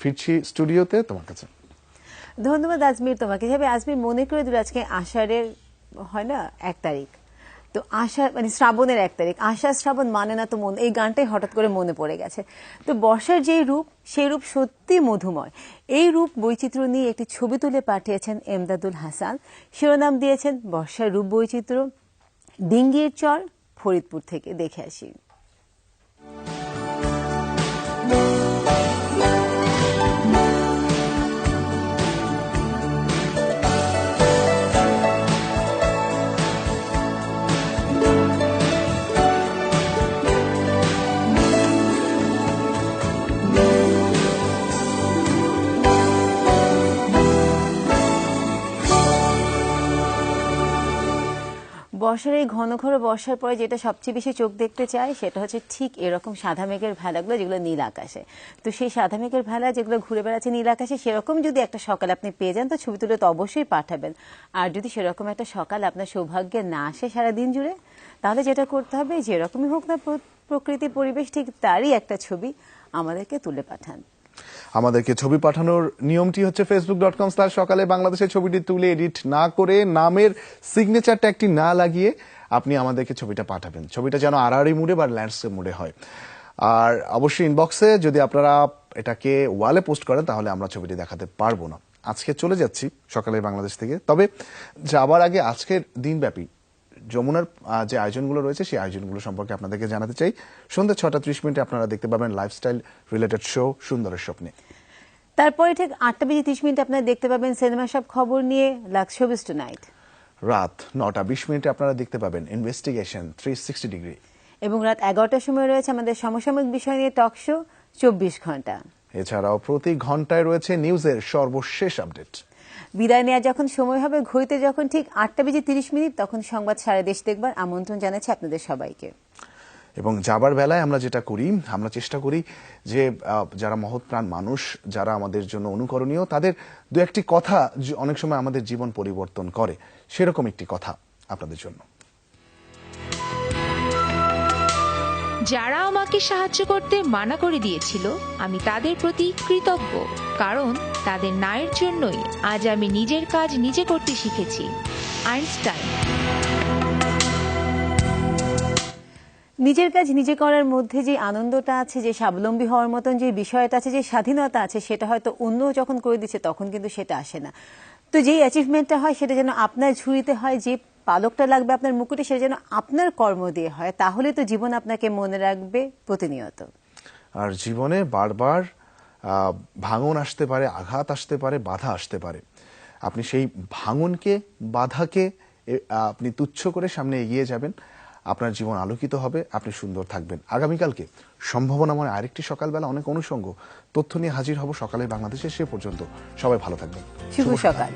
ফিরছি স্টুডিওতে তোমার কাছে। ধন্যবাদ আজমির তোমাকে। হিসাবে আজমির মনে করে দিল আজকে আষাঢ়ের, হয় না, এক তারিখ। তো আষাঢ় মানে শ্রাবণের এক তারিখ। আষাঢ় শ্রাবণ মানে না তো মন, এই গানটাই হঠাৎ করে মনে পড়ে গেছে। তো বর্ষার যে রূপ, সেই রূপ সত্যি মধুময়। এই রূপ বৈচিত্র্য নিয়ে একটি ছবি তুলে পাঠিয়েছেন এমদাদুল হাসান। শিরোনাম দিয়েছেন বর্ষার রূপ বৈচিত্র্য। ডিঙ্গির চর, ফরিদপুর থেকে। দেখে আসি। বর্ষার এই ঘন ঘন বর্ষার পরে যেটা সবচেয়ে বেশি চোখ দেখতে চায়, সেটা হচ্ছে ঠিক এরকম সাদা মেঘের ভেলাগুলো যেগুলো নীল আকাশে। তো সেই সাদা মেঘের ভেলা যেগুলো ঘুরে বেড়াচ্ছে নীল আকাশে, সেরকম যদি একটা সকাল আপনি পেয়ে যান, তো ছবি তুলে তো অবশ্যই পাঠাবেন। আর যদি সেরকম একটা সকাল আপনার সৌভাগ্যে না আসে সারা দিন জুড়ে, তাহলে যেটা করতে হবে, যেরকমই হোক না প্রকৃতি পরিবেশ, ঠিক তারই একটা ছবি আমাদেরকে তুলে পাঠান। আমাদেরকে ছবি পাঠানোর নিয়মটি হচ্ছে ফেসবুক ডট কম স্ল্যাশ সকালে বাংলাদেশের ছবিটি তুলে এডিট না করে নামের সিগনেচার ট্যাগটি না লাগিয়ে আপনি আমাদেরকে ছবিটা পাঠাবেন। ছবিটা যেন আড়াআড়ি মুডে বা ল্যান্ডস্কেপ মুডে হয়। আর অবশ্যই ইনবক্সে যদি আপনারা এটাকে ওয়ালে পোস্ট করেন, তাহলে আমরা ছবিটি দেখাতে পারব না। আজকে চলে যাচ্ছি সকালে বাংলাদেশ থেকে। তবে যাবার আগে আজকের দিনব্যাপী যমুনার যে আয়োজনগুলো রয়েছে সেই আয়োজনগুলো সম্পর্কে আপনাদেরকে জানাতে চাই। সন্ধ্যা ছটা ত্রিশ মিনিটে আপনারা দেখতে পাবেন লাইফস্টাইল রিলেটেড শো সুন্দরের স্বপ্নে। তারপরে ঠিক আটটা বেজে তিরিশ মিনিট আপনারা দেখতে পাবেন সিনেমা সব খবর নিয়ে লাক্স শোবিস টু নাইট রাত নটা বিশ মিনিটে আপনারা দেখতে পাবেন ইনভেস্টিগেশন থ্রি সিক্সটি ডিগ্রি এবং রাত এগারোটার সময় রয়েছে আমাদের সমসাময়িক বিষয় নিয়ে টক শো চব্বিশ ঘণ্টা। এছাড়াও প্রতি ঘন্টায় রয়েছে নিউজের সর্বশেষ আপডেট বিদায় নেওয়ার যখন সময় হবে ঘড়িতে যখন ঠিক আটটা বেজে তিরিশ মিনিট তখন সংবাদ সারা দেশ দেখবার আমন্ত্রণ জানাচ্ছি আপনাদের সবাইকে। এবং যাবার বেলায় আমরা যেটা করি আমরা চেষ্টা করি যে যারা মহৎ প্রাণ মানুষ যারা আমাদের জন্য অনুকরণীয় তাদের দু একটি কথা অনেক সময় আমাদের জীবন পরিবর্তন করে। সেরকম একটি কথা আপনাদের জন্য। যারা আমাকে সাহায্য করতে মানা করে দিয়েছিল আমি তাদের প্রতি কৃতজ্ঞ। কারণ তাদের নায়ের জন্যই আজ আমি নিজের কাজ নিজে করতে শিখেছি। আইনস্টাইন। নিজের কাজ নিজে করার মধ্যে যে আনন্দটা আছে যে স্বাবলম্বী হওয়ার মতন যে বিষয়টা আছে যে স্বাধীনতা আছে সেটা হয়তো অন্য যখন করে দিচ্ছে তখন কিন্তু সেটা আসে না। তো যেই অ্যাচিভমেন্টটা হয় সেটা যেন আপনার ঝুড়িতে হয় যে পালকটা লাগবে আপনার মুকুটে সেটা যেন আপনার কর্ম দিয়ে হয় তাহলে তো জীবন আপনাকে মনে রাখবে প্রতিনিয়ত। আর জীবনে বারবার ভাঙন আসতে পারে আঘাত আসতে পারে বাধা আসতে পারে। আপনি সেই ভাঙনকে বাধাকে আপনি তুচ্ছ করে সামনে এগিয়ে যাবেন। আপনার জীবন আলোকিত হবে আপনি সুন্দর থাকবেন। আগামীকালকে সম্ভাবনাময় আরেকটি সকালবেলা অনেক অনুষঙ্গ তথ্য নিয়ে হাজির হব সকালে বাংলাদেশে সে পর্যন্ত। সবাই ভালো থাকবেন। শুভ সকাল।